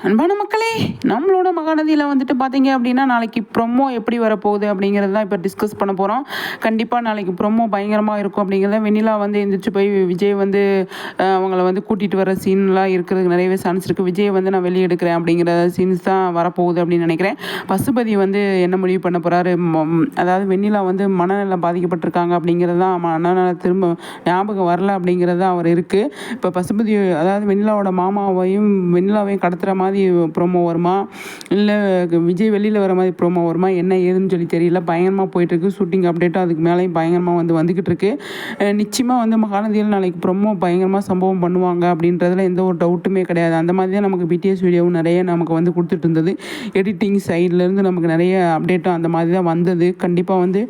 அன்பான மக்களே நம்மளோட மகாநதியில் வந்துட்டு பார்த்தீங்க அப்படின்னா நாளைக்கு ப்ரொமோ எப்படி வரப்போகுது அப்படிங்கிறது தான் இப்போ டிஸ்கஸ் பண்ண போகிறோம் கண்டிப்பாக நாளைக்கு ப்ரொமோ பயங்கரமாக இருக்கும் அப்படிங்கிறத வெண்ணிலா வந்து எந்திரிச்சு போய் விஜய் வந்து அவங்கள வந்து கூட்டிகிட்டு வர சீன்லாம் இருக்கிறதுக்கு நிறையவே சான்ஸ் இருக்குது விஜய் வந்து நான் வெளியே எடுக்கிறேன் அப்படிங்கிற சீன்ஸ் தான் வரப்போகுது அப்படின்னு நினைக்கிறேன். பசுபதி வந்து என்ன முடிவு பண்ண போகிறாரு அதாவது வெண்ணிலா வந்து மனநலம் பாதிக்கப்பட்டிருக்காங்க அப்படிங்கிறது தான் மனநல திரும்ப ஞாபகம் வரல அப்படிங்கிறது தான் அவர் இருக்குது இப்போ பசுபதி அதாவது வெண்ணிலாவோட மாமாவையும் வெண்ணிலாவையும் கடத்துகிற மாதிரி ப்ரோமோ வருமா? இல்லை விஜய் வெளியில் வர மாதிரி ப்ரோமோ வருமா? என்ன ஏதுன்னு சொல்லி தெரியல. பயங்கரமாக போயிட்டுருக்கு. ஷூட்டிங் அப்டேட்டும் அதுக்கு மேலேயும் பயங்கரமாக வந்து வந்துக்கிட்டு இருக்கு நிச்சயமாக வந்து மகாநதியில் நாளைக்கு ப்ரோமோ பயங்கரமாக சம்பவம் பண்ணுவாங்க அப்படின்றதுல எந்த ஒரு டவுட்டுமே கிடையாது. அந்த மாதிரி தான் நமக்கு பிடிஎஸ் வீடியோவும் நிறைய நமக்கு வந்து கொடுத்துட்டு இருந்தது. எடிட்டிங் சைட்லேருந்து நமக்கு நிறைய அப்டேட்டும் அந்த மாதிரி தான் வந்தது. கண்டிப்பாக வந்து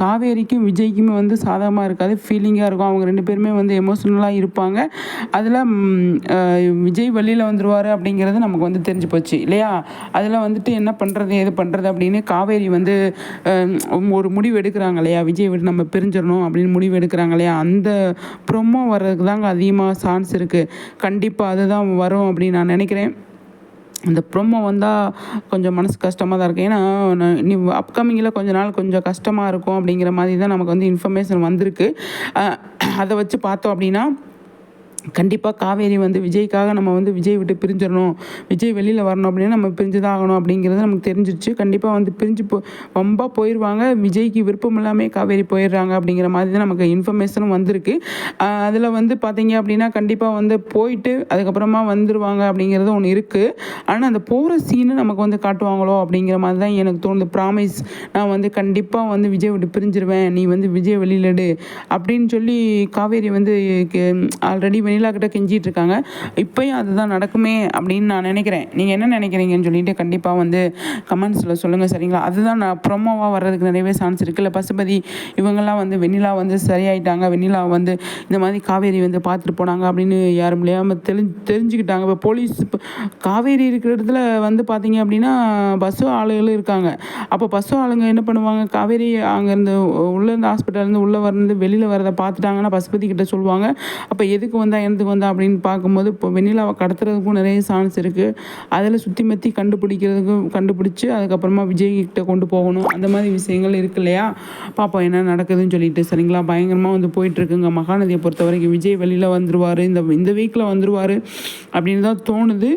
காவேரிக்கும் விஜய்க்குமே வந்து சாதகமாக இருக்காது. ஃபீலிங்காக இருக்கும். அவங்க ரெண்டு பேருமே வந்து எமோஷ்னலாக இருப்பாங்க. அதில் விஜய் வெளியில் அப்படிங்கிற அப்படிங்கிறது நமக்கு வந்து தெரிஞ்சு போச்சு இல்லையா? அதில் வந்துட்டு என்ன பண்ணுறது எது பண்ணுறது அப்படின்னு காவேரி வந்து ஒரு முடிவு எடுக்கிறாங்க இல்லையா? விஜய் விட்டு நம்ம பிரிஞ்சிடணும் அப்படின்னு முடிவு எடுக்கிறாங்க இல்லையா? அந்த ப்ரொமோ வர்றதுக்கு தாங்க அதிகமாக சான்ஸ் இருக்குது கண்டிப்பாக அதுதான் வரும் அப்படின்னு நான் நினைக்கிறேன். இந்த ப்ரோமோ வந்தால் கொஞ்சம் மனசு கஷ்டமாக தான் இருக்குது ஏன்னா நீ அப்கமிங்கில் கொஞ்ச நாள் கொஞ்சம் கஷ்டமாக இருக்கும் அப்படிங்கிற மாதிரி தான் நமக்கு வந்து இன்ஃபர்மேஷன் வந்திருக்கு. அதை வச்சு பார்த்தோம் அப்படின்னா கண்டிப்பாக காவேரி வந்து விஜய்க்காக நம்ம வந்து விஜய் விட்டு பிரிஞ்சிடணும். விஜய் வெளியில் வரணும் அப்படின்னா நம்ம பிரிஞ்சு தான் ஆகணும் அப்படிங்கிறது நமக்கு தெரிஞ்சிருச்சு. கண்டிப்பாக வந்து பிரிஞ்சு போ ரொம்ப போயிடுவாங்க விஜய்க்கு விருப்பம் இல்லாமல் காவேரி போயிடுறாங்க அப்படிங்கிற மாதிரி தான் நமக்கு இன்ஃபர்மேஷனும் வந்திருக்கு. அதில் வந்து பார்த்தீங்க அப்படின்னா கண்டிப்பாக வந்து போயிட்டு அதுக்கப்புறமா வந்துடுவாங்க அப்படிங்கிறது ஒன்று இருக்குது ஆனால் அந்த போகிற சீனு நமக்கு வந்து காட்டுவாங்களோ அப்படிங்கிற மாதிரி தான் எனக்கு தோணுது. ப்ராமிஸ் நான் வந்து கண்டிப்பாக வந்து விஜய் விட்டு பிரிஞ்சிருவேன். நீ வந்து விஜய் வெளியிலடு எடு அப்படின்னு சொல்லி காவேரி வந்து ஆல்ரெடி வெனிலா கிட்ட கெஞ்சிட்டு இருக்காங்க. இப்பயும் அதுதான் நடக்குமே அப்படின்னு நான் நினைக்கிறேன். நீங்கள் என்ன நினைக்கிறீங்கன்னு சொல்லிட்டு கண்டிப்பாக வந்து கமெண்ட்ஸில் சொல்லுங்கள் சரிங்களா? அதுதான் நான் ப்ரொமோவாக வர்றதுக்கு நிறையவே சான்ஸ் இருக்குல்ல பசுபதி இவங்கெல்லாம் வந்து வெண்ணிலா வந்து சரியாயிட்டாங்க. வெண்ணிலா வந்து இந்த மாதிரி காவேரி வந்து பார்த்துட்டு போனாங்க அப்படின்னு யாரும் முடியாமல் தெரிஞ்சு தெரிஞ்சுக்கிட்டாங்க. இப்போ போலீஸ் காவேரி இருக்கிற இடத்துல வந்து பார்த்தீங்க அப்படின்னா பஸ்ஸு ஆளுகளும் இருக்காங்க. அப்போ பஸ்ஸு ஆளுங்க என்ன பண்ணுவாங்க? காவேரி அங்கேருந்து உள்ளேருந்து ஹாஸ்பிட்டல்லேருந்து உள்ளே வந்து வெளியில் வரதை பார்த்துட்டாங்கன்னா பசுபதி கிட்ட சொல்லுவாங்க. அப்போ எதுக்கு வந்து எனத்துக்கு வந்தா அப்படின்னு பார்க்கும்போது இப்போ வெண்ணிலாவை கடத்துறதுக்கும் நிறைய சான்ஸ் இருக்குது அதில் சுற்றி மத்தி கண்டுபிடிக்கிறதுக்கும் கண்டுபிடிச்சி அதுக்கப்புறமா விஜய்கிட்ட கொண்டு போகணும். அந்த மாதிரி விஷயங்கள் இருக்கு இல்லையா? பார்ப்போம் என்ன நடக்குதுன்னு சொல்லிட்டு. சரிங்களா? பயங்கரமாக வந்து போயிட்டுருக்குங்க. மகாநதியை பொறுத்த வரைக்கும் விஜய் வெளியில் வந்துருவார். இந்த இந்த வீக்கில் வந்துருவார் அப்படின்னு தான் தோணுது.